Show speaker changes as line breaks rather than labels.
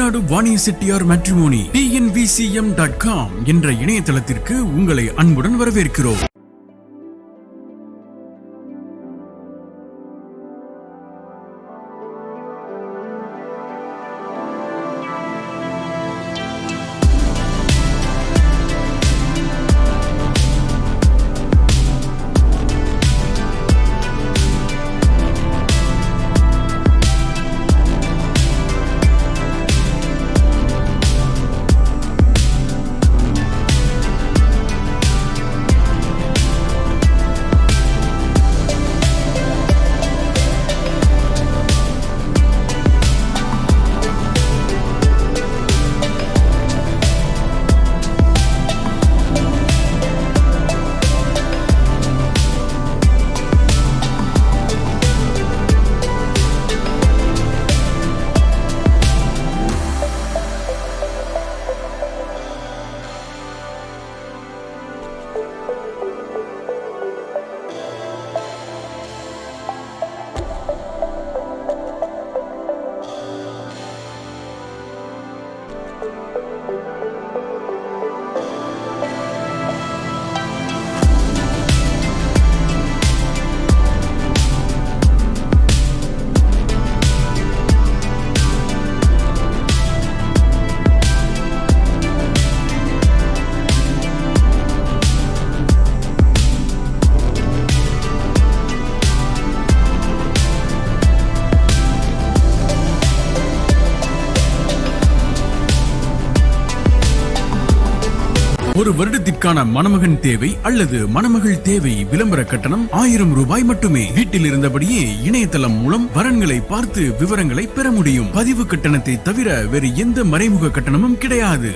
Tamil Nadu Vaniya Chettiar matrimony TNVCM dot com என்ற இணையதளத்திற்கு உங்களை அன்புடன் வரவேற்கிறோம். thank you ஒரு வருடத்திற்கான மணமகன் தேவை அல்லது மணமகள் தேவை விளம்பர கட்டணம் ஆயிரம் ரூபாய் மட்டுமே. வீட்டில் இருந்தபடியே இணையதளம் மூலம் வரன்களை பார்த்து விவரங்களை பெற முடியும். பதிவு கட்டணத்தை தவிர வேறு எந்த மறைமுக கட்டணமும் கிடையாது.